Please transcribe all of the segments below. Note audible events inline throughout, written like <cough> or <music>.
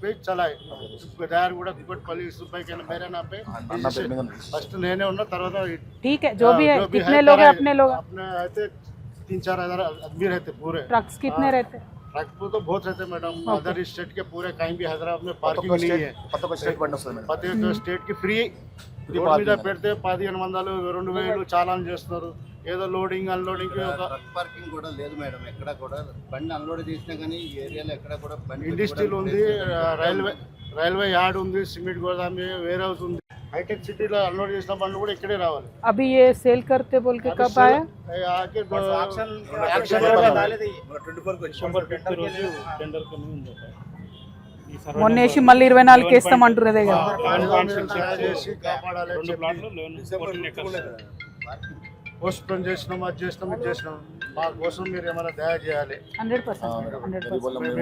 पे चलाए డ్రైవర్ కూడా కుక్కట్పల్లి సుబ్బయ్య కింద मेरे नाम पे అన్న పేరు మీద ఉంది. ఫస్ట్ నేనే ఉన్నా తర్వాత ठीक है जो भी है हाँ, जो भी कितने है, लोग हैं कराए। अपने लोग अपने रहते तीन चार हजार आदमी रहते पूरे ट्रक्स कितने हाँ। रहते ट्रक पे तो बहुत रहते मैडम अदर स्टेट के पूरे कहीं भी हैदराबाद में కొత్త पार्किंग नहीं है కొత్త ఒక స్టేట్ బండి వస్తుంది మేడం ప్రతి స్టేట్ కి ఫ్రీ Free రోడ్ మీద parking. పెడితే పదిహేను వందలు రెండు వేలు చాలాన్ చేస్తున్నారు ఏదో లోడింగ్ అన్లోడింగ్ పార్కింగ్ కూడా లేదు మేడం. ఎక్కడ కూడా బండి అన్లోడ్ చేసినా కానీ ఏరియాలో ఎక్కడ కూడా బండి ఇండస్ట్రీలు ఉంది రైల్వే రైల్వే యార్డ్ ఉంది సిమెంట్ గోదాం వేర్ హౌస్ ఉంది. హైటెక్ సిటీలో అన్లోడ్ చేసిన బండ్లు కూడా ఇక్కడే రావాలి. అవి ఏ సేల్ కర్తే బోల్ కే కబ్ ఆయా ఆకే యాక్షన్ యాక్షన్ రాలేదు. 24 కు డిసెంబర్ రోజు టెండర్ ఉంది మొన్నేసి మళ్ళీ ఇరవై నాలుగు వేస్తాం అంటారు కదా కాన్ఫరెన్స్ చేసి కాపాడాలి పోస్ట్ పోన్ చేసినాం అది చేసినాం ఇది చేసినాం మా కోసం మీరు ఏమైనా దయ చేయాలి హండ్రెడ్ పర్సెంట్ హండ్రెడ్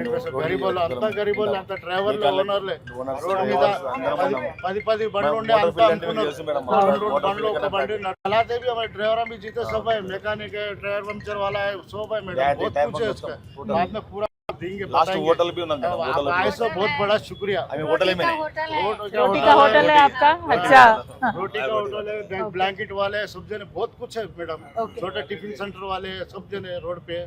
పర్సెంట్ గరీబోళ్ళు అంతా గరీబోళ్ళు అంత డ్రైవర్లు ఓనర్లే ఓనర్స్, రోడ్ మీద అందరం పది- పది పది బండ్లు ఉండే मोटर అంతా फील्ड इंटरव्यू అనుకున్నారు చేసి మేడం రెండు రెండు బండ్లు ఒక బండి चलाते भी हमारे ड्राइवर भी जीते सब है मैकेनिक है ड्राइवर पंचर वाला है सब है मैडम Guarantee, बहुत time कुछ है पर उसका total. बाद में पूरा देंगे లాస్ట్ बताएंगे। హోటల్ भी ఉన్నది మేడం आप హోటల్ आए सो बहुत बड़ा शुक्रिया అవి హోటల్ में रोटी रोटी का होटल है आपका अच्छा रोटी का होटल है ब्लैंकेट वाले सब जने बहुत कुछ है मैडम Okay. छोटे टिफिन सेंटर वाले सब जने रोड पे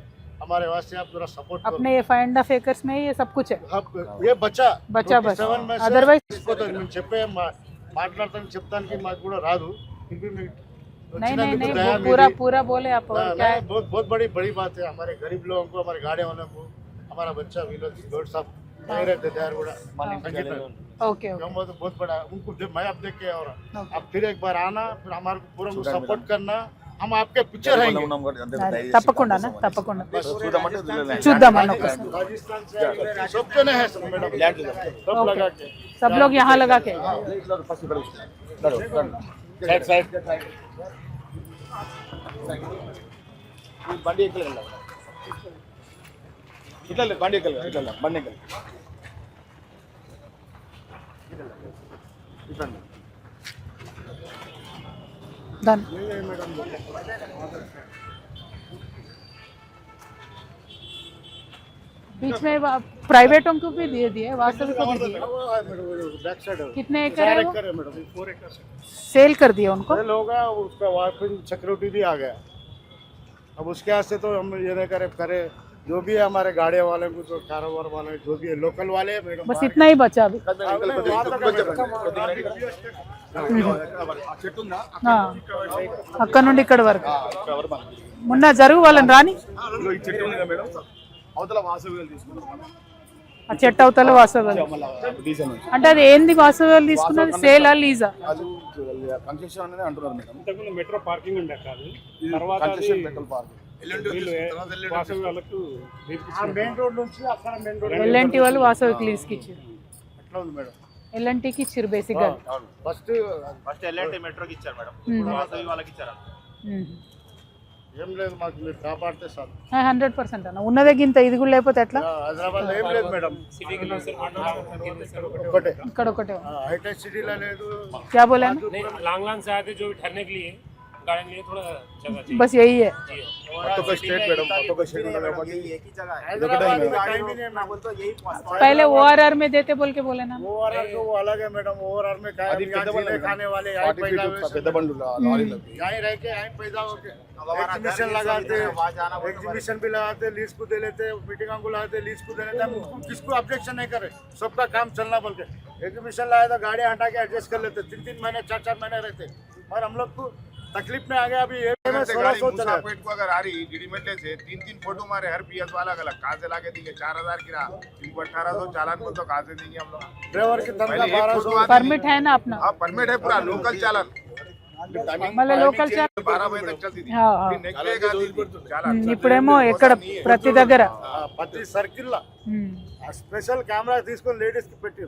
हमारे वास्ते आप जरा सपोर्ट करो अपने ये फाइव एंड एकर्स में ये सब कुछ है अब ये बच्चा बच्चा बस. 27 में से Otherwise- इसको तो నేను చెప్పే మా- మాట్లాడతాను చెప్తానికి మాకు కూడా రాదు फिर भी मैं- नहीं नहीं వచ్చినందుకు नहीं దయా वो पूरा మీది. पूरा बोले आप हाँ, क्या नहीं, है बहुत बहुत बड़ी बड़ी बात है हमारे गरीब लोगों को हमारे गाड़ी वालों को हमारा बच्चा विनोद गौड़ साहब नहीं रहते थे यार बड़ा संगीत में। ओके ओके हम वो तो बहुत बड़ा उनको दे- मैं अब देख के और Okay. अब फिर एक बार आना फिर हमारे को पूरा सपोर्ट करना हम आपके पीछे रहेंगे ఉన్నాం కాబట్టి అంతే అదే, దయచేసి తప్పకుండా అన్న, పంపిస్తామని. తప్పకుండా. బస్ చూద్దామంటే వదిలేలే. చూద్దాం అన్న ఒకసారి राजस्थान से आए हुए हैं, सब जने हैं सब मैडम ల్యాండ్ చూద్దాం. सब लगा के सब लोग यहाँ लगा के ఇట్లా ఫస్ట్ ఇక్కడ కూర్చో. ఇట్లా లేదు, బండి ఎక్కలు ఇట్లా లేదు, బండి ఎక్కలు ఇట్లా లేదు. डन बीच में प्राइवेटों को भी दिए दिए वास्तविक को भी दिए वो है मैडम वो बैक साइड है कितने एकड़ चार है वो एकड़ है मैडम फोर एकड़ से सेल कर दिए उनको अरे लोग हैं, उसका वाइफिंग सिक्योरिटी भी आ गया अब उसके वास्ते तो हम ये नहीं करे करे जो भी है हमारे गाड़ी वाले को जो कारोबार वाले जो भी है लोकल वाले हैं मैडम बस इतना ही बचा अभी ఆ చెట్టు ఉందా ఆ. అక్కడ నుండి ఇక్కడ వరకు కవర్ మనకి. మొన్న జరుగు వాళ్ళని రాని ఇదిగో ఈ చెట్టు ఉంది కదా మేడం అవతల వాసవి తీసుకున్నాం ఆ చెట్టు అవతల వాసవి మళ్ళీ డీజల్ అంటే అది ఏంది వాసవి తీసుకున్నది సేలా లీజా అది కన్స్ట్రక్షన్ అనేది అంటున్నారు మేడం ఇంతకుముందు మెట్రో పార్కింగ్ ఉండే కాదు ఇది తర్వాత అది కన్స్ట్రక్షన్ పెట్రోల్ పార్క్ వీళ్ళు వాసవి వాళ్ళకు మెయిన్ రోడ్ నుంచి అక్కడ మెయిన్ రోడ్ ఎల్ఎన్టీ వాళ్ళు వాసవికి లీజ్కి ఇచ్చారు ఎట్లా ఉంది మేడం ఎల్ఎన్టీకి ఇచ్చారు బేసిక్గా ఫస్ట్ ఫస్ట్ ఎల్ఎన్టీ మెట్రోకి ఇచ్చారు మేడం Hmm. వాసవి వాళ్ళకి ఇచ్చారు ఏం లేదు మాకు మీరు కాపాడితే సార్ హండ్రెడ్ పర్సెంట్ అన్న ఉన్నదే గింత ఇది కూడా లేకపోతే ఎట్లా హైదరాబాద్ ఏం లేదు మేడం ఒకటే ఇక్కడ ఒకటే హైటెక్ సిటీలో లేదు क्या बोला ना नहीं लॉन्ग लॉन्ग से आते जो भी ठहरने के लिए के लिए थोड़ा जगह चाहिए। बस यही है। हाँ, पहले ओ आर आर में देते बोल के बोले ना। तो अलग है मैडम ओ आर आर में खाने वाले एग्जीबिशन लगाते एग्जीबिशन भी लगाते लिस्ट को दे लेते मीटिंग को लिस्ट को दे लेते। किसको ऑब्जेक्शन नहीं करे सबका काम चलना बोल के एग्जीबिशन लाया था गाड़ी हटा के एडजस्ट कर लेते। तीन तीन महीने चार चार महीने रहते। और हम लोग को तकलीफ में आ गया अभी ये में से सोलह गाड़ी सौ चला मुसापेट को अगर आ रही गिरीमेटले से तीन तीन फोटो मारे हर पीएस वाला अलग कहाँ से लाके देंगे चार हजार किरा इनको अठारह सौ चालान बोल तो कहाँ से देंगे हम लोग ड्राइवर की तनख्वाह पहले एक बारह फोटो सौ आती परमिट है ना अपना हाँ परमिट है पूरा लोकल चालान మళ్ళీ లోకల్ बारह बजे तक चलती थी हाँ, हाँ। फिर next day एक आती थी चालान ఇప్పుడేమో ఎక్కడ ప్రతి దగ్గర ప్రతి సర్కిల్ ఉమ్. స్పెషల్ కెమెరా తీసుకొని లేడీస్ కి పెట్టి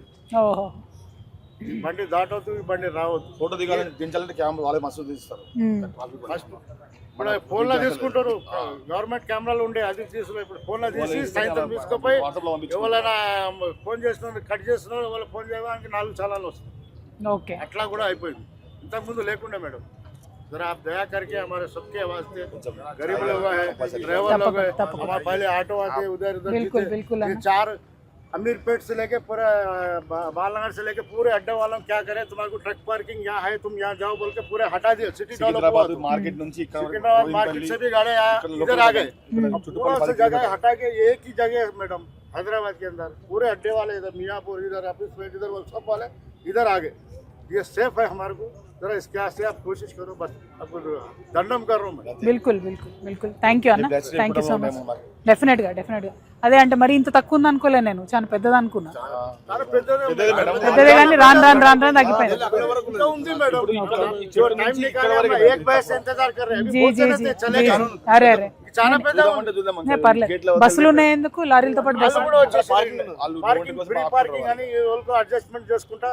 ఓహో బండి దాటవద్దు ఈ బండి రావద్దు ఫోటో దిగాలని దించాలంటే కెమెరా వాళ్ళే మస్తు తీస్తారు ఉమ్. ఫస్ట్ ఇప్పుడు ఫోన్ లో తీసుకుంటారు గవర్నమెంట్ కెమెరాలు ఉండే అది తీసుకుని ఇప్పుడు ఫోన్ లో తీసి సాయంత్రం తీసుకుపోయి వాట్సాప్ లో పంపించు ఎవరైనా ఫోన్ చేస్తున్నారు కట్ చేస్తున్నారు వాళ్ళు ఫోన్ చేయడానికి నాలుగు చాలాలు వస్తుంది ఓకే అట్లా కూడా అయిపోయింది ఇంతకుముందు లేకుండే మేడం जरा आप दया करके हमारे सबके वास्ते गरीब लोग हैं ड्राइवर लोग हैं तपक- हमारे पहले ऑटो आते उधर उधर बिल्कुल, जीते। बिल्कुल, ये है ना। चार अमीरपेट से लेके पूरा बालनगर से लेके पूरे अड्डे वालों क्या करे? तुम्हारे को ट्रक पार्किंग यहाँ है तुम यहाँ जाओ बोल के पूरे हटा दिया सिटी मार्केट मार्केट से भी गाड़े इधर आ गए। पूरा हम्म। से जगह हटा के एक ही जगह मैडम हैदराबाद के अंदर। पूरे अड्डे वाले इधर मियाँपुर इधर ऑफ़िस इधर सब वाले इधर आ गए। ये सेफ़ है हमारे को। जरा इसके से आप कोशिश करो बस आपको दंडम कर रहा हूँ मैं బిల్కుల్ బిల్కుల్ బిల్కుల్ థ్యాంక్ యూ అన్న bless thank you so much మేము మాకు. డెఫినెట్ గా డెఫినెట్ గా అదే అంటే మరి ఇంత తక్కువ ఉంది అనుకోలే నేను చాలా పెద్దది అనుకున్నా చాలా పెద్దదే ఉంది. పెద్దదే కానీ రాను రాను రాను రాను తగ్గిపోయింది ఇంకా ఉంది మేడం जो टाइम निकाला हम एक बजे से इंतजार कर रहे हैं अभी జీ बहुत జీ जगह జీ से జీ चलेगा జీ. అరే అరే చాలా పెద్ద చూద్దామంటే చూద్దాం నే పర్లేదు బస్సులు ఉన్నాయి ఎందుకు లారీలతో పాటు బస్సు వాళ్ళు కూడా వచ్చేసి వాళ్ళు పార్కింగ్ రోడ్డు ఫ్రీ కోసం పార్కింగ్ అని ఈ వాళ్ళకు అడ్జస్ట్మెంట్ చేసుకుంటా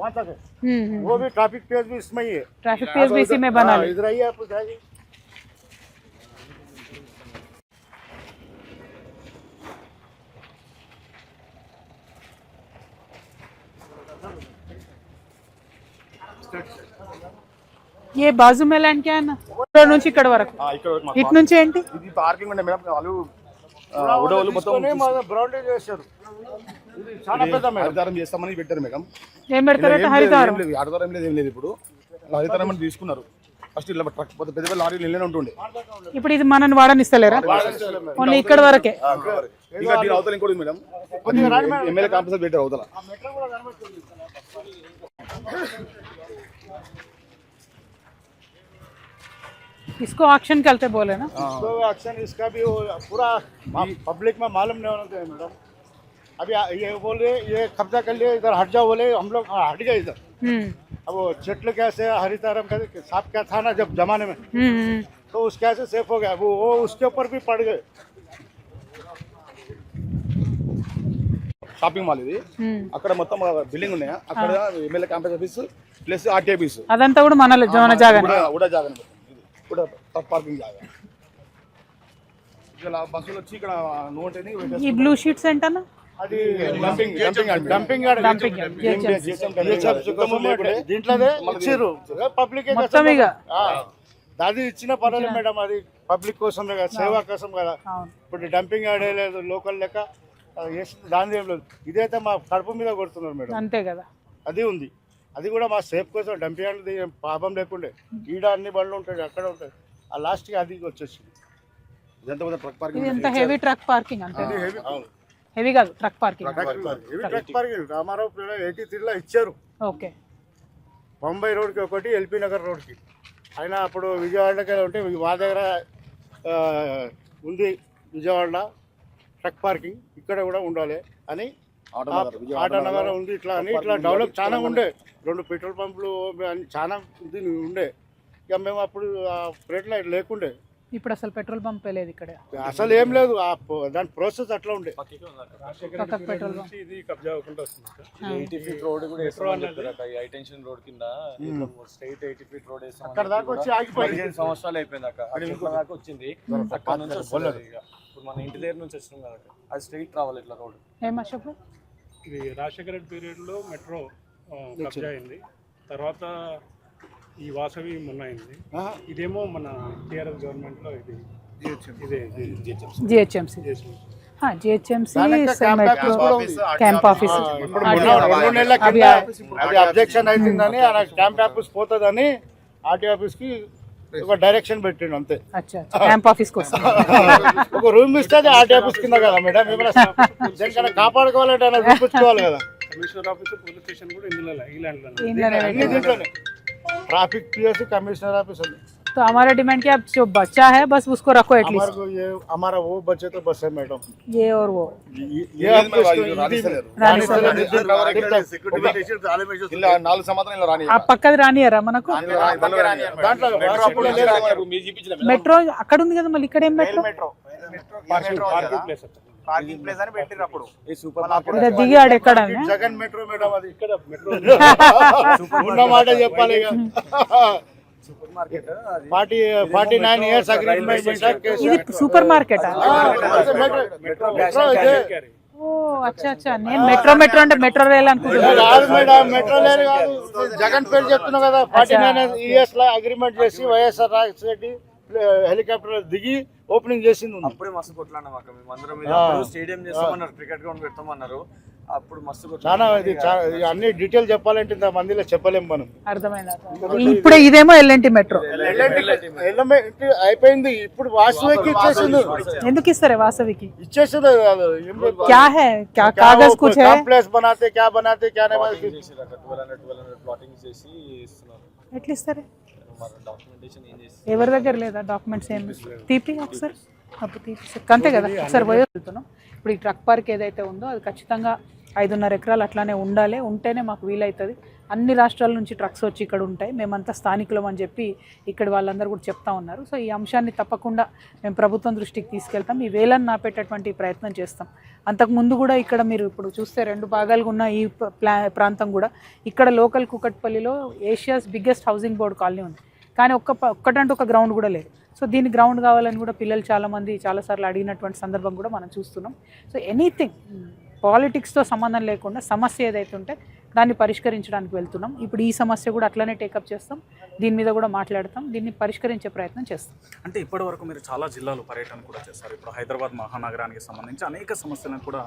वहाँ तक है हम्म, हम्म। वो भी ट्रैफिक पुलिस भी इसमें ही है ट्रैफिक पुलिस भी इसी में बना हाँ, ली इधर आइए आप जाइए ये बाजू में लैंड क्या है ना ఇక్కడ నుంచి ఇక్కడ వరకు ఆ, ఇక్కడ వరకు మాకు ఇటు నుంచి ఏంటి ఇది పార్కింగ్ ఉండే మేడం వాళ్ళు ఆ, ఉడవలు మొత్తం తీసుకొని మన బ్రౌండేజ్ చేశారు ఇది చాలా పెద్ద మేడం హరితారం చేస్తామని పెట్టారు మేడం ఏం పెడతారంటే ఏం లేదు, హరితారం ఏం లేదు హరితారం ఏం లేదు ఏం లేదు ఇప్పుడు హరితారం అని తీసుకున్నారు ఫస్ట్ ఇలా ట్రక్ పెద్ద పెద్ద లారీలు వెళ్ళనే ఉంటుండే ఇప్పుడు ఇది మనని వాడనిస్తలేరా ఓన్లీ ఇక్కడ వరకే ఇంకా దీని అవతల ఇంకోటి ఉంది మేడం ఎమ్మెల్యే కాంపల్సరీ పెట్టారు అవతల इसको ऑक्शन करते बोले ना तो एक्शन इसका भी वो पूरा पब्लिक में मालूम नहीं होना चाहिए मैडम अभी आ- ये बोले ये कब्जा कर लिए इधर हट जाओ बोले हम लोग हाँ, हट गए इधर हम्म अब वो चेटल कैसे हरितारम कैसे सांप क्या था ना जब जमाने में हम्म, हम्म तो उस कैसे सेफ हो गया वो वो उसके ऊपर भी पड़ गए షాపింగ్ మాల్ ఇది हम्म అక్కడ మొత్తం బిల్డింగ్ ఉన్నాయా అక్కడ MLA campus office plus RT office అదంతా కూడా మన మన జాగానే కూడా కూడా జాగా ఇది కూడా టఫ్ పార్కింగ్ జాగా ఇలా బస్సులు వచ్చి ఇక్కడ నువ్వు ఉంటేనే ఈ బ్లూ షీట్స్ ఏంటన్నా అది డంపింగ్ దీంట్లోనే పబ్లిక్ అది ఇచ్చిన పర్వాలేదు మేడం అది పబ్లిక్ కోసమే కదా సేవ కోసం కదా. అవును. ఇప్పుడు డంపింగ్ ఆడే లేదు లోకల్ లెక్క దాని ఏం లేదు. ఇదైతే మా కడుపు మీద కొడుతున్నారు మేడం. అంతే కదా. అది ఉంది. అది కూడా మా సేఫ్ కోసం డంపింగ్ యార్డ్ ఏం పాపం లేకుండే. ఈడ అన్ని బండ్లు ఉంటాయి అక్కడ ఉంటాయి. ఆ లాస్ట్కి అది వచ్చేసింది. ఇదంతా ఎంత హెవీ ట్రక్ పార్కింగ్ అంతే. హెవీ కాదు truck parking. Truck parking. Ramarao eighty త్రీలో ఇచ్చారు. ఓకే. బొంబాయి రోడ్కి ఒకటి ఎల్పీ నగర్ రోడ్కి. అయినా అప్పుడు విజయవాడకి ఉంటే మా దగ్గర ఉంది విజయవాడలో ట్రక్ పార్కింగ్. ఇక్కడ కూడా ఉండాలి అని. ఆటో నగర్, విజయవాడ ఆటో నగర్ ఉంది ఇట్లా అని ఇట్లా డెవలప్ చాలా ఉండే. రెండు పెట్రోల్ పంపులు చాలా ఉంది ఉండే. ఇక మేము అప్పుడు ఆ రేట్లో లేకుండే. ఇప్పుడు అసలు పెట్రోల్ పంప్ లేదు ఇక్కడ. అసలు ఏం లేదు ఆ పో- దాని ప్రాసెస్ అట్లా ఉండే. పక్కకు పెట్రోల్ పంప్. ఇది కబ్జా అవ్వకుండా వస్తుంది ఎయిటీ ఫీట్ రోడ్ కూడా వేస్తామని చెప్పారట ఈ హైటెన్షన్ రోడ్ కింద స్ట్రైట్ ఎయిటీ ఫీట్ రోడ్ వేస్తాం అక్కడ దాకా వచ్చి ఆగిపోయింది. పదిహేను సంవత్సరాలు అయిపోయింది అక్క. అక్కడ దాకా వచ్చింది. అక్కడ నుంచి వస్తుంది ఇక. ఇప్పుడు మన ఇంటి దగ్గర నుంచి వచ్చినాం కదా అక్క. అది స్ట్రైట్ రావాలి ఇట్లా రోడ్ ఏం అశోక్? ఇది రాజశేఖర రెడ్డి పీరియడ్లో మెట్రో ఆ, కబ్జా అయింది. తర్వాత ఈ వాసవి మొన్న అయింది ఇదేమో మన టీఆర్ఎస్ గవర్నమెంట్లో ఇది. ఇదే జిహెచ్ఎంసీ. జిహెచ్ఎంసీ. క్యాంప్ ఆఫీస్ అది అబ్జెక్షన్ అవుతుందని క్యాంప్ ఆఫీస్ పోతుందని ఆర్టీ ఆఫీస్కి ఒక డైరెక్షన్ పెట్టిండు అంతే. అచ్చా క్యాంప్ ఆఫీస్ కోసం ఒక రూమ్ ఇస్తే అది ఆర్టీ ఆఫీస్ కింద కదా మేడం ఏమైనా దేనికన్నా కాపాడుకోవాలంటే చూపించుకోవాలి కదా. కమిషనర్ ఆఫీస్ పోలీస్ స్టేషన్ కూడా ఇందులో ఈ ల్యాండ్లో ఇంట్లోనే అన్ని దీంట్లోనే ట్రాఫిక్ పిఎస్ కమిషనర్ ఆఫీస్ ఉంది तो हमारा डिमांड क्या जो बच्चा है बस उसको रखो एटलीस्ट हमारे को ये हमारा वो बच्चे तो बस है मैडम ये और वो ये- ये हमको इसको हिंदी में- రాణిస్తలేరు. रानी से लेकर ఇలా నాలుగు సంవత్సరాలు ఇలా రాని ఆ పక్కది రానియరా మనకు దాంట్లో వాట్సాప్ లో లేదు. మీరు చూపించిన మెట్రో అక్కడ ఉంది కదా మళ్ళీ ఇక్కడ ఏం మెట్రో మెట్రో పార్కింగ్ ప్లేస్ అని పెట్టిర్రు అప్పుడు. ఈ సూపర్ ఇలా మార్కెట్ దిగి ఆడ ఎక్కడ జగన్ మెట్రో మేడం అది. ఇక్కడ మెట్రో <laughs> <laughs> ఉన్న మాట చెప్పాలి ఇక. Supermarket forty forty nine years agreement ఇది సూపర్ మార్కెట్? మెట్రో ఇదే. ఓ అచ్చా అచ్చా. నేను మెట్రో మెట్రో అంటే మెట్రో రైల్ అనుకుంటున్నాను మెట్రో లేదు కాదు. జగన్ పేరు చెప్తున్నావు కదా ఫార్టీ నైన్ ఇయర్స్లో అగ్రిమెంట్ చేసి వైఎస్ఆర్ రాజశేఖర రెడ్డి హెలికాప్టర్ దిగి ఓపెనింగ్ చేసింది అప్పుడే మస్తు కొట్లాడినాం అందరం స్టేడియం చేస్తామన్నారు క్రికెట్ గ్రౌండ్ పెడతామన్నారు. అప్పుడు మస్తు చాలా ఇది అన్ని డీటెయిల్ చెప్పాలంటే ఇంత మందిలో చెప్పలేము మనం. అర్థమైంది ఇప్పుడు ఇదేమో ఎల్ఎన్టి మెట్రో. ఎల్ఎన్టి అయిపోయింది. ఇప్పుడు వాసవికి ఇచ్చేసింది. ఎందుకు ఇస్తారు వాసవికి? ఇచ్చేసింది క్యా హై? క్యా కాగజ్ కుచ్ హై? కాంప్లెక్స్ బనాతే క్యా బనాతే క్యా నహీ బనాతే. ప్లాటింగ్ చేసి ఇస్తున్నారు. ఎట్లా ఇస్తారు ఎవరి దగ్గర లేదా డాక్యుమెంట్స్ ఏం తీపి ఒకసారి. అప్పుడు తీపి. అంతే కదా ఒకసారి పోయి వెళ్తున్నాం. ఇప్పుడు ఈ ట్రక్ పార్క్ ఏదైతే ఉందో అది ఖచ్చితంగా ఐదున్నర ఎకరాలు అట్లానే ఉండాలి. ఉంటేనే మాకు వీలవుతుంది అన్ని రాష్ట్రాల నుంచి ట్రక్స్ వచ్చి ఇక్కడ ఉంటాయి. మేమంతా స్థానికులం అని చెప్పి ఇక్కడ వాళ్ళందరూ కూడా చెప్తా ఉన్నారు. సో ఈ అంశాన్ని తప్పకుండా మేము ప్రభుత్వం దృష్టికి తీసుకెళ్తాం. ఈ వేలను నాపేటటువంటి ప్రయత్నం చేస్తాం. అంతకు ముందు కూడా ఇక్కడ మీరు ఇప్పుడు చూస్తే రెండు భాగాలుగా ఉన్న ఈ ప్లా ప్రాంతం కూడా. ఇక్కడ local కుకట్పల్లిలో Asia's biggest housing board colony ఉంది. కానీ ఒక్క ప- ఒక్కటంటే ఒక గ్రౌండ్ కూడా లేదు. సో దీని గ్రౌండ్ కావాలని కూడా పిల్లలు చాలామంది చాలాసార్లు అడిగినటువంటి సందర్భం కూడా మనం చూస్తున్నాం. సో ఎనీథింగ్ పాలిటిక్స్తో సంబంధం లేకుండా సమస్య ఏదైతే ఉంటే దాన్ని పరిష్కరించడానికి వెళ్తున్నాం. ఇప్పుడు ఈ సమస్య కూడా అట్లనే టేకప్ చేస్తాం. దీని మీద కూడా మాట్లాడతాం. దీన్ని పరిష్కరించే ప్రయత్నం చేస్తాం. అంటే ఇప్పటి వరకు మీరు చాలా జిల్లాలు పర్యటన కూడా చేశారు. ఇప్పుడు హైదరాబాద్ మహానగరానికి సంబంధించి అనేక సమస్యలను కూడా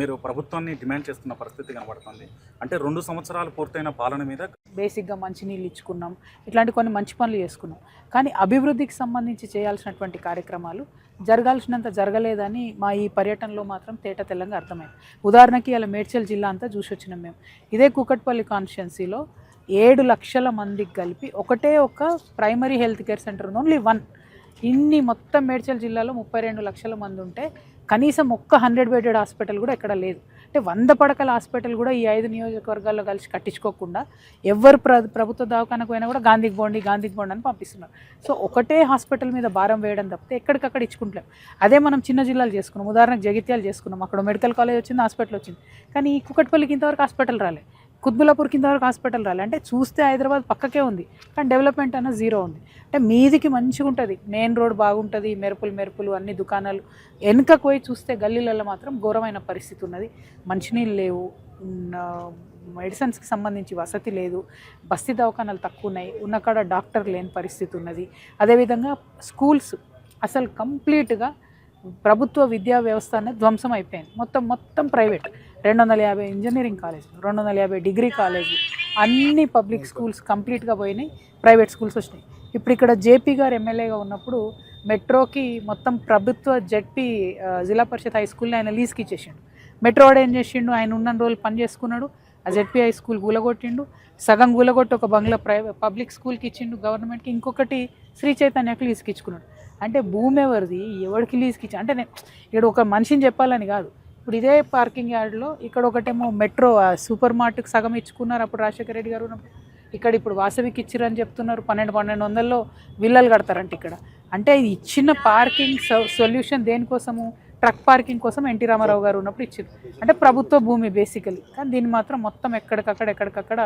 మీరు ప్రభుత్వాన్ని డిమాండ్ చేస్తున్న పరిస్థితి కనబడుతుంది. అంటే రెండు సంవత్సరాలు పూర్తయిన పాలన మీద బేసిక్గా మంచినీళ్ళు ఇచ్చుకున్నాం. ఇట్లాంటి కొన్ని మంచి పనులు చేసుకున్నాం. కానీ అభివృద్ధికి సంబంధించి చేయాల్సినటువంటి కార్యక్రమాలు జరగాల్సినంత జరగలేదని మా ఈ పర్యటనలో మాత్రం తేట తెల్లంగా అర్థమైంది. ఉదాహరణకి అలా మేడ్చల్ జిల్లా అంతా చూసి వచ్చినాం మేము. ఇదే కూకట్పల్లి కాన్స్టిట్యున్సీలో ఏడు లక్షల మందికి కలిపి ఒకటే ఒక ప్రైమరీ హెల్త్ కేర్ సెంటర్ ఉంది. ఓన్లీ వన్ ఇన్ని మొత్తం మేడ్చల్ జిల్లాలో ముప్పై రెండు లక్షల మంది ఉంటే కనీసం ఒక్క హండ్రెడ్ బెడెడ్ హాస్పిటల్ కూడా ఎక్కడ లేదు. అంటే వంద పడకల హాస్పిటల్ కూడా ఈ ఐదు నియోజకవర్గాల్లో కలిసి కట్టించుకోకుండా ఎవరు ప్ర ప్రభుత్వ దవాఖానకు పోయినా కూడా గాంధీకి బోండి గాంధీకి బోండి అని పంపిస్తున్నారు. సో ఒకటే హాస్పిటల్ మీద భారం వేయడం తప్పితే ఎక్కడికక్కడ ఇచ్చుకుంటలేం. అదే మనం చిన్న జిల్లాలు చేసుకున్నాం. ఉదాహరణకు జగిత్యాలు చేసుకున్నాం. అక్కడ మెడికల్ కాలేజ్ వచ్చింది హాస్పిటల్ వచ్చింది. కానీ ఈ కుకట్పల్లికి ఇంతవరకు హాస్పిటల్ రాలే. కుత్బులాపూర్ కింద వరకు హాస్పిటల్ రాలి. అంటే చూస్తే హైదరాబాద్ పక్కకే ఉంది కానీ డెవలప్మెంట్ అన్న జీరో ఉంది. అంటే మీదికి మంచిగా ఉంటుంది మెయిన్ రోడ్ బాగుంటుంది మెరుపులు మెరుపులు అన్ని దుకాణాలు. వెనుకకు పోయి చూస్తే గల్లీలలో మాత్రం ఘోరమైన పరిస్థితి ఉన్నది. మంచినీళ్ళు లేవు మెడిసిన్స్కి సంబంధించి వసతి లేదు బస్తీ దవాఖానాలు తక్కువ ఉన్నాయి ఉన్న కాడ డాక్టర్ లేని పరిస్థితి ఉన్నది. అదేవిధంగా స్కూల్స్ అసలు కంప్లీట్గా ప్రభుత్వ విద్యా వ్యవస్థ అనేది ధ్వంసం అయిపోయింది. మొత్తం మొత్తం ప్రైవేట్. రెండు వందల యాభై ఇంజనీరింగ్ కాలేజ్ రెండు వందల యాభై డిగ్రీ కాలేజ్ అన్ని పబ్లిక్ స్కూల్స్ కంప్లీట్గా పోయినాయి ప్రైవేట్ స్కూల్స్ వచ్చినాయి. ఇప్పుడు ఇక్కడ జేపీ గారు ఎమ్మెల్యేగా ఉన్నప్పుడు మెట్రోకి మొత్తం ప్రభుత్వ జడ్పీ జిల్లా పరిషత్ హై స్కూల్ని ఆయన లీజ్కి ఇచ్చేసిండు. మెట్రో వాడు ఏం చేసిండు? ఆయన ఉన్న రోజులు పని చేసుకున్నాడు. ఆ జడ్పీ హై స్కూల్ గూలగొట్టిండు. సగం గూలగొట్టి ఒక బంగ్లా ప్రైవేట్ పబ్లిక్ స్కూల్కి ఇచ్చిండు గవర్నమెంట్కి. ఇంకొకటి శ్రీ చైతన్యకు లీజ్కి ఇచ్చుకున్నాడు. అంటే భూమి ఎవరిది? ఎవరికి లీజ్కి ఇచ్చి అంటే నేను ఇక్కడ ఒక మనిషిని చెప్పాలని కాదు. ఇప్పుడు ఇదే పార్కింగ్ యార్డ్లో ఇక్కడ ఒకటేమో మెట్రో సూపర్ మార్ట్కి సగం ఇచ్చుకున్నారు అప్పుడు రాజశేఖర రెడ్డి గారు ఉన్నప్పుడు. ఇక్కడ ఇప్పుడు వాసవికి ఇచ్చిరని చెప్తున్నారు. పన్నెండు పన్నెండు వందల్లో విల్లలు కడతారంట ఇక్కడ. అంటే ఇది ఇచ్చిన పార్కింగ్ సొల్యూషన్ దేనికోసము? ట్రక్ పార్కింగ్ కోసం ఎన్టీ రామారావు గారు ఉన్నప్పుడు ఇచ్చారు అంటే ప్రభుత్వ భూమి బేసికలీ కానీ దీన్ని మాత్రం మొత్తం ఎక్కడికక్కడ ఎక్కడికక్కడ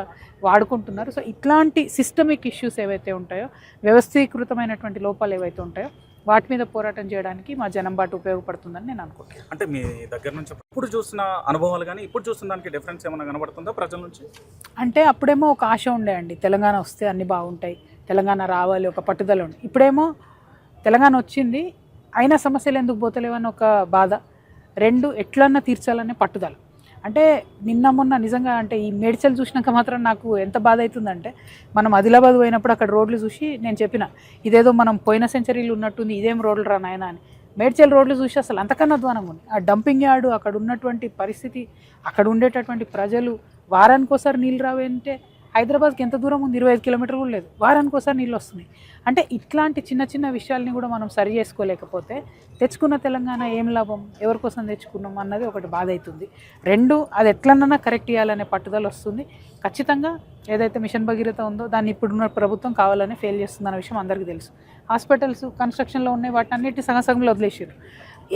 వాడుకుంటున్నారు. సో ఇట్లాంటి సిస్టమిక్ ఇష్యూస్ ఏవైతే ఉంటాయో వ్యవస్థీకృతమైనటువంటి లోపాలు ఏవైతే ఉంటాయో వాటి మీద పోరాటం చేయడానికి మా జనం బాటు ఉపయోగపడుతుందని నేను అనుకుంటున్నాను. అంటే మీ దగ్గర నుంచి ఇప్పుడు చూసిన అనుభవాలు కానీ ఇప్పుడు చూసిన దానికి డిఫరెన్స్ ఏమైనా కనబడుతుందా ప్రజల నుంచి? అంటే అప్పుడేమో ఒక ఆశ ఉండే అండి తెలంగాణ వస్తే అన్నీ బాగుంటాయి తెలంగాణ రావాలి ఒక పట్టుదల ఉంది ఇప్పుడేమో తెలంగాణ వచ్చింది అయినా సమస్యలు ఎందుకు పోతలేవని ఒక బాధ. రెండు ఎట్లన్నా తీర్చాలనే పట్టుదల. అంటే నిన్న మొన్న నిజంగా అంటే ఈ మేడ్చల్ చూసినాక మాత్రం నాకు ఎంత బాధ అవుతుందంటే మనం ఆదిలాబాద్ పోయినప్పుడు అక్కడ రోడ్లు చూసి నేను చెప్పిన ఇదేదో మనం పోయిన సెంచరీలు ఉన్నట్టుంది ఇదేం రోడ్లు రా నాయన అని. మేడ్చల్ రోడ్లు చూసి అసలు అంతకన్నా అధ్వానంగా ఉంది. ఆ డంపింగ్ యార్డ్ అక్కడ ఉన్నటువంటి పరిస్థితి అక్కడ ఉండేటటువంటి ప్రజలు వారానికి ఒకసారి నీళ్ళు రావంటే హైదరాబాద్కి ఎంత దూరం ఉంది? ఇరవై ఐదు కిలోమీటర్లు కూడా లేదు. వారానికి ఒకసారి నీళ్ళు వస్తున్నాయి. అంటే ఇట్లాంటి చిన్న చిన్న విషయాల్ని కూడా మనం సరి చేసుకోలేకపోతే తెచ్చుకున్న తెలంగాణ ఏం లాభం? ఎవరి కోసం తెచ్చుకున్నాం? అన్నది ఒకటి బాధ అవుతుంది. రెండు అది ఎట్లన్నా కరెక్ట్ చేయాలనే పట్టుదల వస్తుంది. ఖచ్చితంగా ఏదైతే మిషన్ భగీరథ ఉందో దాన్ని ఇప్పుడున్న ప్రభుత్వం కావాలని ఫెయిల్ చేస్తుందన్న విషయం అందరికీ తెలుసు. హాస్పిటల్స్ కన్స్ట్రక్షన్లో ఉన్నాయి వాటి అన్నిటి సగం సగంలో వదిలేసారు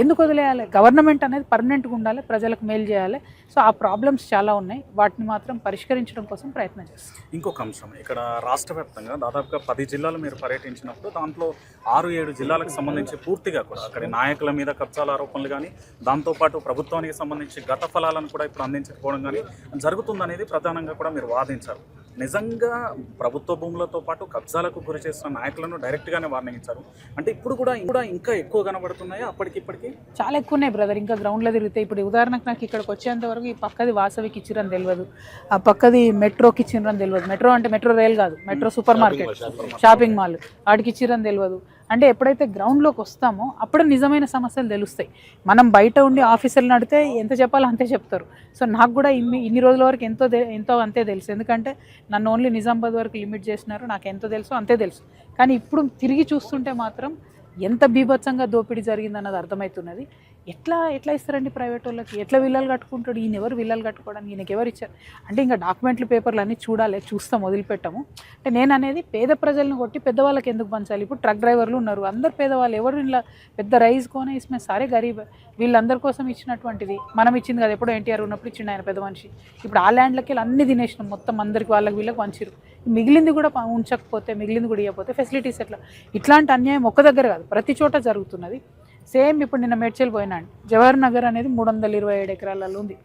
ఎందుకు వదిలేయాలి? గవర్నమెంట్ అనేది పర్మనెంట్గా ఉండాలి ప్రజలకు మేలు చేయాలి. సో ఆ ప్రాబ్లమ్స్ చాలా ఉన్నాయి. వాటిని మాత్రం పరిష్కరించడం కోసం ప్రయత్నం చేస్తాం. ఇంకొక అంశం ఇక్కడ రాష్ట్ర వ్యాప్తంగా దాదాపుగా పది జిల్లాలు మీరు పర్యటించినప్పుడు దాంట్లో ఆరు ఏడు జిల్లాలకు సంబంధించి పూర్తిగా కూడా అక్కడ నాయకుల మీద కబ్జాల ఆరోపణలు కానీ దాంతోపాటు ప్రభుత్వానికి సంబంధించి గత ఫలాలను కూడా ఇప్పుడు అందించకపోవడం కానీ జరుగుతుందనేది ప్రధానంగా కూడా మీరు వాదించారు. నిజంగా ప్రభుత్వ భూములతో పాటు కబ్జాలకు గురి చేసిన నాయకులను డైరెక్ట్గానే వార్నింగ్ ఇచ్చారు. అంటే ఇప్పుడు కూడా కూడా ఇంకా ఎక్కువ కనబడుతున్నాయా? అప్పటికిప్పటికి చాలా ఎక్కువ ఉన్నాయి బ్రదర్ ఇంకా గ్రౌండ్లో తిరిగితే ఇప్పుడు ఉదాహరణకు నాకు ఇక్కడికి వచ్చేంత వరకు ఈ పక్కది వాసవికి ఇచ్చిరని తెలియదు. ఆ పక్కది మెట్రోకి ఇచ్చిరని తెలియదు. మెట్రో అంటే మెట్రో రైల్ కాదు. Metro super market shopping mall వాడికి ఇచ్చిరని తెలియదు. అంటే ఎప్పుడైతే గ్రౌండ్లోకి వస్తామో అప్పుడు నిజమైన సమస్యలు తెలుస్తాయి. మనం బయట ఉండి ఆఫీసర్లు నడితే ఎంత చెప్పాలో అంతే చెప్తారు. సో నాకు కూడా ఇన్ని ఇన్ని రోజుల వరకు ఎంతో ఎంతో అంతే తెలుసు. ఎందుకంటే నన్ను ఓన్లీ నిజామాబాద్ వరకు లిమిట్ చేసినారు. నాకు ఎంతో తెలుసు అంతే తెలుసు. కానీ ఇప్పుడు తిరిగి చూస్తుంటే మాత్రం ఎంత బీభత్సంగా దోపిడీ జరిగిందన్నది అర్థమవుతున్నది. ఎట్లా ఎట్లా ఇస్తారండి ప్రైవేట్ వాళ్ళకి? ఎట్లా విల్లలు కట్టుకుంటాడు? ఈయన ఎవరు విల్లలు కట్టుకోవడానికి ఈయనకి ఎవరు ఇచ్చారు? అంటే ఇంకా డాక్యుమెంట్లు పేపర్లు అన్నీ చూడాలి చూస్తాం వదిలిపెట్టాము. అంటే నేను అనేది పేద ప్రజలను కొట్టి పెద్దవాళ్ళకి ఎందుకు పంచాలి? ఇప్పుడు ట్రక్ డ్రైవర్లు ఉన్నారు. అందరు పేదవాళ్ళు ఎవరు ఇలా పెద్ద రైస్ కోనే ఇస్మే సారే గరీబ్. వీళ్ళందరి కోసం ఇచ్చినటువంటిది. మనం ఇచ్చింది కదా. ఎప్పుడో ఎన్టీఆర్ ఉన్నప్పుడు ఇచ్చిండు ఆయన పెద్ద మనిషి. ఇప్పుడు ఆ ల్యాండ్లకి వెళ్ళి అన్ని తినేసినాం. మొత్తం అందరికి వాళ్ళకి వీళ్ళకి వంచిరు మిగిలింది కూడా ఉంచకపోతే మిగిలింది కూడా ఇవ్వకపోతే ఫెసిలిటీస్ ఎట్లా? ఇట్లాంటి అన్యాయం ఒక్క దగ్గర కాదు. ప్రతి చోట జరుగుతున్నది. సేమ్ ఇప్పుడు నిన్న మేడ్చల్ పోయినాను జవహర్ నగర్ అనేది మూడు వందల ఇరవై ఏడు ఎకరాలలో ఉంది.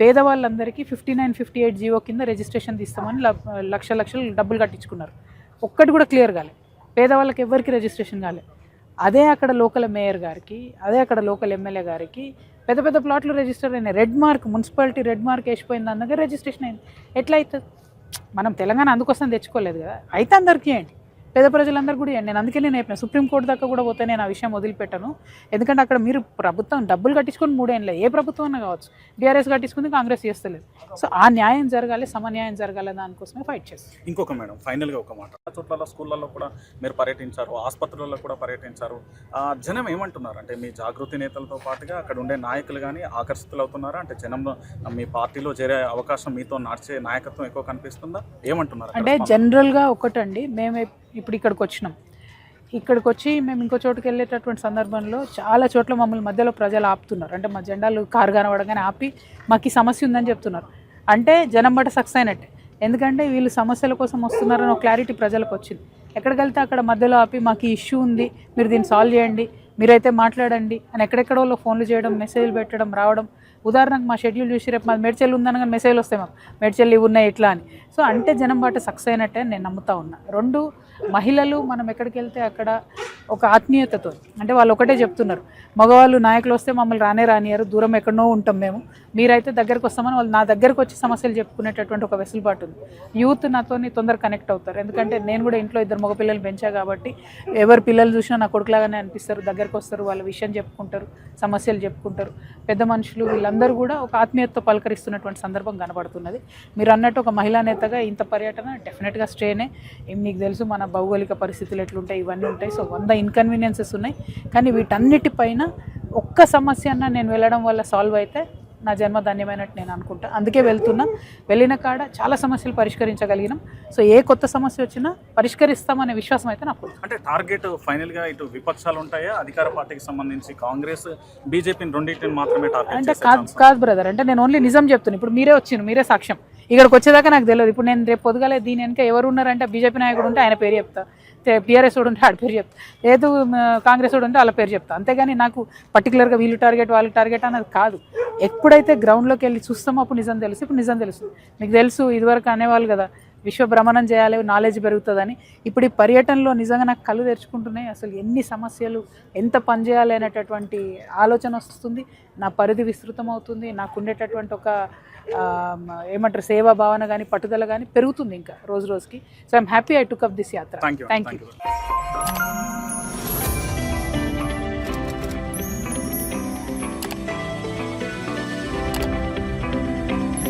పేదవాళ్ళందరికీ fifty nine fifty eight GO కింద రిజిస్ట్రేషన్ తీస్తామని ల- లక్ష లక్షలు డబ్బులు కట్టించుకున్నారు. ఒక్కటి కూడా క్లియర్ కాలే. పేదవాళ్ళకి ఎవరికి రిజిస్ట్రేషన్ కాలే. అదే అక్కడ లోకల్ మేయర్ గారికి అదే అక్కడ లోకల్ ఎమ్మెల్యే గారికి పెద్ద పెద్ద ప్లాట్లు రిజిస్టర్ అయినాయి. Red mark municipality red mark వేసిపోయింది అందుకే రిజిస్ట్రేషన్ అయింది. ఎట్లా అవుతుంది మనం తెలంగాణ అందుకోసం తెచ్చుకోలేదు కదా. అయితే అందరికీ ఏంటి? పేద ప్రజలందరూ కూడా. నేను అందుకే నేను చెప్పిన సుప్రీంకోర్టు దాకా కూడా పోతే నేను ఆ విషయం వదిలిపెట్టాను. ఎందుకంటే అక్కడ మీరు ప్రభుత్వం డబ్బులు కట్టించుకొని మూడేళ్ళ ఏ ప్రభుత్వం అన్నా కావచ్చు. బీఆర్ఎస్ కట్టించుకుంది కాంగ్రెస్ చేస్తలేదు. సో ఆ న్యాయం జరగాలి సమన్యాయం జరగాలి దానికోసమే ఫైట్ చేస్తాం. ఇంకొక మేడం ఫైనల్గా ఒక మాట. చోట్ల స్కూళ్ళల్లో కూడా మీరు పర్యటించారు ఆసుపత్రులలో కూడా పర్యటించారు. ఆ, జనం ఏమంటున్నారు? అంటే మీ జాగృతి నేతలతో పాటుగా అక్కడ ఉండే నాయకులు కానీ ఆకర్షితులు అవుతున్నారా? అంటే జనంలో మీ పార్టీలో చేరే అవకాశం మీతో నడిచే నాయకత్వం ఎక్కువ కనిపిస్తుందా? ఏమంటున్నారు అంటే? జనరల్గా ఒకటండి. మేము ఇప్పుడు ఇక్కడికి వచ్చినాం. ఇక్కడికి వచ్చి మేము ఇంకో చోటుకి వెళ్ళేటటువంటి సందర్భంలో చాలా చోట్ల మమ్మల్ని మధ్యలో ప్రజలు ఆపుతున్నారు. అంటే మా జెండాలు కారు కనబడగానే ఆపి మాకు ఈ సమస్య ఉందని చెప్తున్నారు. అంటే జనం బట్ట సక్సెస్ అయినట్టే. ఎందుకంటే వీళ్ళు సమస్యల కోసం వస్తున్నారని ఒక క్లారిటీ ప్రజలకు వచ్చింది. ఎక్కడికి వెళ్తే అక్కడ మధ్యలో ఆపి మాకు ఈ ఇష్యూ ఉంది మీరు దీన్ని సాల్వ్ చేయండి మీరైతే మాట్లాడండి. అని ఎక్కడెక్కడ వాళ్ళు ఫోన్లు చేయడం మెసేజ్లు పెట్టడం రావడం. ఉదాహరణకు మా షెడ్యూల్ చూసి రేపు మాది మేడ్చల్ ఉందనగా మెసేజ్లు వస్తాయి మాకు. మేడ్చల్ ఇవి ఉన్నాయి ఇట్లా అని. సో అంటే జనం బాట సక్సెస్ అయినట్టే నేను నమ్ముతా ఉన్నా. రెండు మహిళలు మనం ఎక్కడికి వెళ్తే అక్కడ ఒక ఆత్మీయతతో అంటే వాళ్ళు ఒకటే చెప్తున్నారు. మగవాళ్ళు నాయకులు వస్తే మమ్మల్ని రానే రానియారు దూరం ఎక్కడో ఉంటాం మేము. మీరైతే దగ్గరకు వస్తామని వాళ్ళు నా దగ్గరకు వచ్చి సమస్యలు చెప్పుకునేటటువంటి ఒక వెసులుబాటు ఉంది. యూత్ నాతోని తొందర కనెక్ట్ అవుతారు. ఎందుకంటే నేను కూడా ఇంట్లో ఇద్దరు మగ పిల్లలు పెంచా కాబట్టి ఎవరు పిల్లలు చూసినా నా కొడుకులాగానే అనిపిస్తారు. దగ్గరకు వస్తారు వాళ్ళ విషయం చెప్పుకుంటారు సమస్యలు చెప్పుకుంటారు. పెద్ద మనుషులు వీళ్ళందరూ కూడా ఒక ఆత్మీయతతో పలకరిస్తున్నటువంటి సందర్భం కనబడుతున్నది. మీరు అన్నట్టు ఒక మహిళా నేతగా ఇంత పర్యటన డెఫినెట్గా స్ట్రేనే. ఏం నీకు తెలుసు మన భౌగోళిక పరిస్థితులు ఎట్లుంటాయి ఇవన్నీ ఉంటాయి. సో వంద ఇన్కన్వీనియన్సెస్ ఉన్నాయి. కానీ వీటన్నిటిపైన ఒక్క సమస్య అన్న నేను వెళ్ళడం వల్ల సాల్వ్ అయితే నా జన్మ ధన్యమైనట్టు నేను అనుకుంటా. అందుకే వెళ్తున్నా. వెళ్ళిన కాడ చాలా సమస్యలు పరిష్కరించగలిగినాం. సో ఏ కొత్త సమస్య వచ్చినా పరిష్కరిస్తామనే విశ్వాసం అయితే నాకు. అంటే టార్గెట్ ఫైనల్గా ఇటు విపక్షాలు ఉంటాయా? అధికార పార్టీకి సంబంధించి కాంగ్రెస్ బీజేపీని రెండింటిని మాత్రమే టార్గెట్ అంటే కాదు కాదు బ్రదర్ అంటే నేను ఓన్లీ నిజం చెప్తున్నా. ఇప్పుడు మీరే వచ్చిండ్రు మీరే సాక్ష్యం. ఇక్కడికి వచ్చేదాకా నాకు తెలియదు. ఇప్పుడు నేను రేపు పొద్దుగాలే దీని వెనక ఎవరు ఉన్నారంటే బీజేపీ నాయకుడు ఉంటే ఆయన పేరు చెప్తా. బీఆర్ఎస్ వాడు ఉంటే ఆడ పేరు చెప్తా. లేదు కాంగ్రెస్ వాడు ఉంటే వాళ్ళ పేరు చెప్తా. అంతేగాని నాకు పర్టికులర్గా వీళ్ళు టార్గెట్ వాళ్ళ టార్గెట్ అన్నది కాదు. ఎప్పుడైతే గ్రౌండ్లోకి వెళ్ళి చూస్తామో అప్పుడు నిజం తెలుసు ఇప్పుడు నిజం తెలుసు. మీకు తెలుసు ఇదివరకు అనేవాళ్ళు కదా విశ్వ భ్రమణం చేయాలి నాలెడ్జ్ పెరుగుతుందని. ఇప్పుడు ఈ పర్యటనలో నిజంగా నాకు కళ్ళు తెరుచుకుంటున్నాయి. అసలు ఎన్ని సమస్యలు ఎంత పని చేయాలి అనేటటువంటి ఆలోచన వస్తుంది. నా పరిధి విస్తృతం అవుతుంది. నాకు ఉండేటటువంటి ఒక ఏమంటారు సేవా భావన కానీ పట్టుదల కానీ పెరుగుతుంది ఇంకా రోజు రోజుకి. So I'm happy I took up this yatra. Thank you